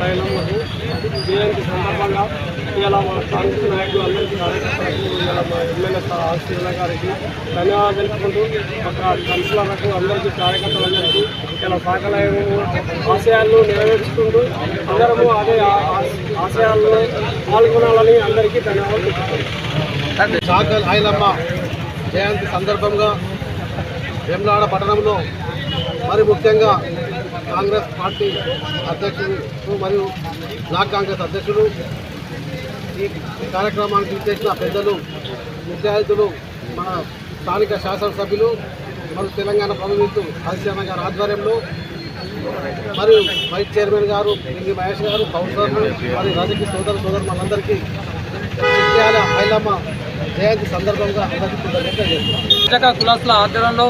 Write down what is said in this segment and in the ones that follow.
లైనంలో జయంతి సందర్భంగా ఇలా మా కాంగ్రెస్ నాయకులు అందరికీ కార్యకర్తలకు ఇలా మా ఎమ్మెల్యే శ్రీల గారికి ధన్యవాదాలు తెలుపుకుంటూ ఒక కౌన్సిలర్లకు అందరికీ కార్యకర్తలందరికీ ఇలా సాకలయం ఆశయాలను నెరవేర్చుకుంటూ అందరము అదే ఆశయాల్లో పాల్గొనాలని అందరికీ ధన్యవాదాలు సాకల్ చాకల్ ఐలమ్మ జయంతి సందర్భంగా వేమలాడ పట్టణంలో మరి ముఖ్యంగా కాంగ్రెస్ పార్టీ అధ్యక్షుడు మరియు బ్లాక్ కాంగ్రెస్ అధ్యక్షులు ఈ కార్యక్రమానికి చేసిన పెద్దలు విద్యార్థులు మన స్థానిక శాసనసభ్యులు మరియు తెలంగాణ ప్రభుత్వం హరిశ్రమ గారి ఆధ్వర్యంలో మరియు వైస్ చైర్మన్ గారు పింగి మహేష్ గారు కౌన్సిలర్లు మరియు రాజకీయ సోదరు సోదరు మనందరికీ చిట్యాల హైలమ్మ జయంతి సందర్భంగా అందరికీ కులాసుల ఆధ్వర్యంలో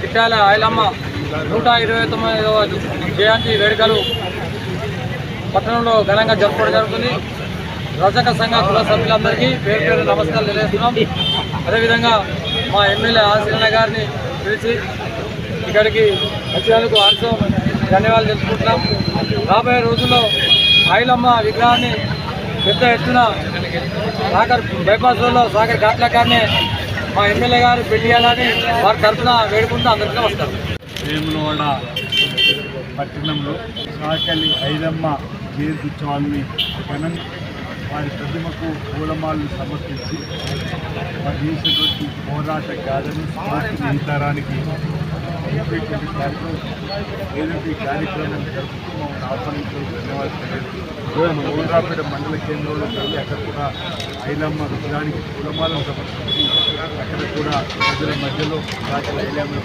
చిట్టాల ఆయలమ్మ నూట ఇరవై తొమ్మిదవ జయంతి వేడుకలు పట్టణంలో ఘనంగా జరుపుకోవడం జరుగుతుంది. రజక సంఘ కుల సభ్యులందరికీ పేరు పేరు నమస్కారాలు తెలియజేస్తున్నాం. అదేవిధంగా మా ఎమ్మెల్యే ఆశీర్ణ గారిని పిలిచి ఇక్కడికి వచ్చినందుకు ఆర్సో ధన్యవాదాలు తెలుసుకుంటున్నాం రాబోయే రోజుల్లో ఆయిలమ్మ విగ్రహాన్ని పెద్ద ఎత్తున సాగర్ బైపాస్ రోడ్లో సాగర్ ఘాట్ల గారిని మా ఎమ్మెల్యే గారు పెళ్ళియాలని వారి తరఫున వేడుకుంటూ అందరికీ వస్తారు వేములవాడ పట్టణంలో సాకలి ఐదమ్మ జయంతి ఉత్సవాన్ని ఘనంగా వారి ప్రతిమకు పూలమాలను సమర్పించి వారు చేసినటువంటి పోరాట గాథను స్ఫూర్తిని ఈ తరానికి ఏదైతే ఈ కార్యక్రమం జరుపుతున్నామో ఆహ్వానించడం ధన్యవాదాలు. ఊరాపేట మండల కేంద్రంలో వెళ్ళి అక్కడ కూడా ఐలమ్మ రుద్రానికి పూలమాలను సమర్పించి అక్కడ కూడా ప్రజల మధ్యలో రాజుల ఐలమ్మ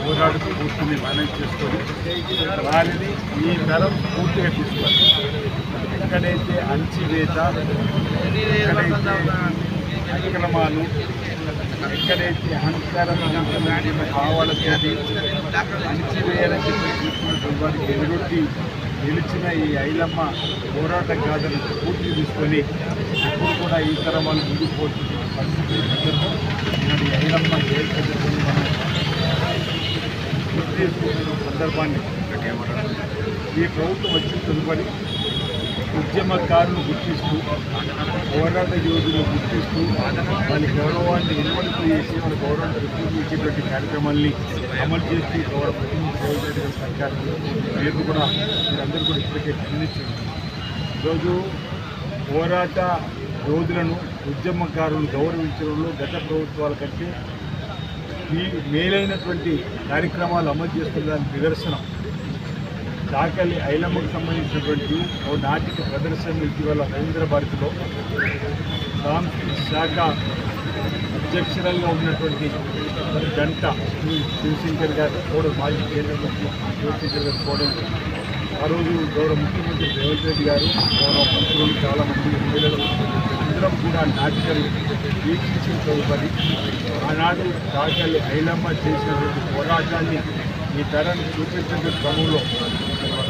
పోరాడుతూ కూర్చుని మేనేజ్ చేసుకొని వారిని ఈ తరం పూర్తిగా తీసుకోవాలి ఎక్కడైతే అంచివేత ఎక్కడైతే అక్రమాలు ఎక్కడైతే అహంకారం అహంకారం భావాలతో అణిచివేయాలని చెప్పి చూస్తున్నటువంటి వారికి ఎదురొట్టి గెలిచిన ఈ ఐలమ్మ పోరాట గాథను పూర్తి తీసుకొని ఇప్పుడు కూడా ఈ తరం వాళ్ళు ముందుకు పోతున్న పరిస్థితి ఈనాడు ఈ ఐలమ్మ జయంతి మనం పూర్తి చేసుకుంటున్న సందర్భాన్ని ఈ ప్రభుత్వం వచ్చిన తదుపరి ఉద్యమకారులు గుర్తిస్తూ పోరాట యోధులు గుర్తిస్తూ వాళ్ళ గౌరవాన్ని ఇన్వెంట్ చేసి వాళ్ళ గౌరవాన్ని గుర్తింపు ఇచ్చేటువంటి కార్యక్రమాల్ని అమలు చేస్తూ గౌరవ ప్రతినిధి సర్కార్ పేరు కూడా మీరందరూ కూడా ఇప్పటికే గమనించారు ఈరోజు పోరాట యోధులను ఉద్యమకారులను గౌరవించడంలో గత ప్రభుత్వాల కంటే ఈ మేలైనటువంటి కార్యక్రమాలు అమలు చేస్తున్న నిదర్శనం చాకలి ఐలమ్మకు సంబంధించినటువంటి ఓ నాటిక ప్రదర్శనలు ఇటీవల రవీంద్ర భారతిలో సాంస్కృతిక శాఖ అధ్యక్షురాలుగా ఉన్నటువంటి గంట శివశంకర్ గారు కూడా మాజీ కేంద్ర మంత్రి శివశంకర్ గారు కూడా ఆ రోజు గౌరవ ముఖ్యమంత్రి రేవంత్ రెడ్డి గారు గౌరవ మంత్రులు చాలామంది ఎమ్మెల్యేలు అందరం కూడా నాటికలు వీక్షించిన తదుపరి ఆనాడు చాకలి ఐలమ్మ చేసినటువంటి పోరాటాన్ని ఈ తరాన్ని చూపించిన క్రమంలో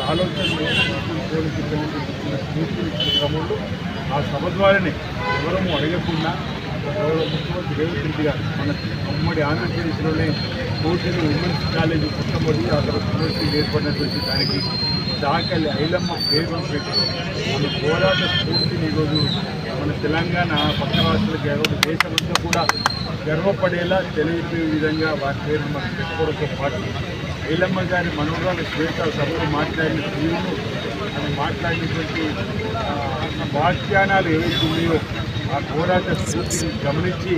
ఆలోచనలు క్రమంలో ఆ సభ ద్వారానే ఎవరము అడగకుండా గౌరవ ముఖ్యమంత్రి రేవంత్ రెడ్డి గారు మన ఉమ్మడి ఆంధ్రప్రదేశ్లోనే కోటిని ఉమెన్స్ కాలేజ్ పుట్టమడి ఆ తర్వాత యూనివర్సిటీ ఏర్పడినటువంటి దానికి దాకలి ఐలమ్మ పేరు పెట్టి మన పోరాట స్ఫూర్తిని ఈరోజు మన తెలంగాణ పక్క రాష్ట్రాలకు కాకుండా దేశమంతా కూడా గర్వపడేలా తెలియజే విధంగా వారి పేరు మనం పెట్టుకోవడంతో పాటు ఐలమ్మ గారి మనోరాలు శ్వేత సభలో మాట్లాడిన తీరును అని మాట్లాడినటువంటి ఆ, వ్యాఖ్యానాలు ఏవైతే ఉన్నాయో ఆ పోరాట స్ఫూర్తిని గమనించి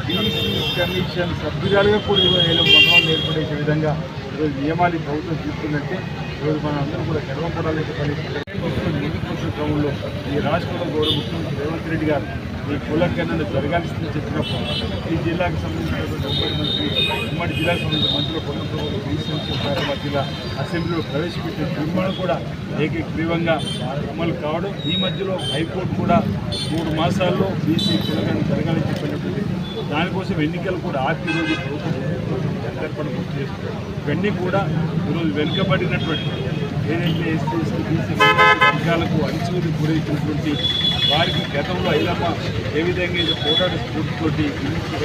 బీసీ కమిషన్ సభ్యురాలుగా కూడా ఈరోజు ఐలమ్మ ఏర్పడేసే విధంగా ఈరోజు నియమాలు ప్రభుత్వం తీసుకున్నట్టే ఈరోజు మనం అందరూ కూడా గర్వపడాలని ముందుకొచ్చిన క్రమంలో ఈ రాష్ట్రంలో గౌరవ ముఖ్యమంత్రి రేవంత్ రెడ్డి గారు ఈ కులకరణను జరగాల్సిందని చెప్పినప్పుడు ఈ జిల్లాకు సంబంధించినటువంటి ఉమ్మడి మంత్రి ఉమ్మడి జిల్లాకు సంబంధించిన మంత్రులు ప్రభుత్వం బీసీ జిల్లా అసెంబ్లీలో ప్రవేశపెట్టిన నిర్మాణం కూడా ఏకగ్రీవంగా అమలు కావడం ఈ మధ్యలో హైకోర్టు కూడా మూడు మాసాల్లో బీసీ కులకరణ జరగాలని చెప్పినటువంటి దానికోసం ఎన్నికలు కూడా ఆఖరి రోజు ప్రభుత్వం గుర్తు చేస్తున్నారు ఇవన్నీ కూడా ఈరోజు వెనుకబడినటువంటి ఏదైతే ఎస్సీ ఎస్టీ బీసీ వర్గాలకు అణిచివేది గురైనటువంటి వారికి గతంలో ఐలమ్మ ఏ విధంగా ఇది పోరాట స్ఫూర్తితోటి విముక్తి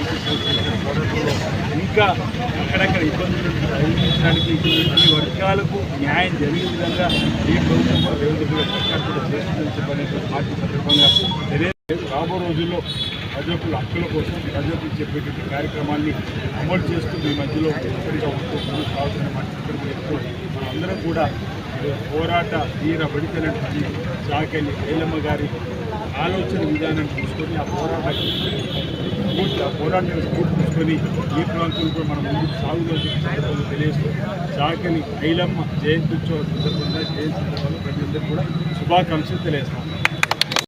పోరాటంలో ఇంకా అక్కడక్కడ ఇబ్బందులు కలిగించడానికి అన్ని వర్గాలకు న్యాయం జరిగే విధంగా ఈ ప్రభుత్వం కూడా వివిధ కష్టపడి చేస్తుందని చెప్పనేటువంటి సందర్భంగా తెలియదు రాబో రోజుల్లో ప్రజలకు హక్కుల కోసం ప్రజలకు చెప్పేటువంటి కార్యక్రమాన్ని అమలు చేస్తూ మీ మధ్యలో ఒక్కడిగా ఉంటూ ముందుకు సాగుతున్న మాట చెప్తూ మనందరం కూడా పోరాట తీర పడితేనటువంటి సాకని ఐలమ్మ గారి ఆలోచన విధానం తీసుకొని ఆ పోరాట స్ఫూర్తి ఆ పోరాటం స్ఫూర్తి తీసుకొని ఈ ప్రాంతంలో కూడా మనం ముందుకు సాగులో తెలియజేస్తూ చాకలి ఐలమ్మ జయంతి ఉత్సవం సందర్భంగా జయంతి సందర్భంగా ప్రజలందరూ కూడా శుభాకాంక్షలు తెలియజేస్తాం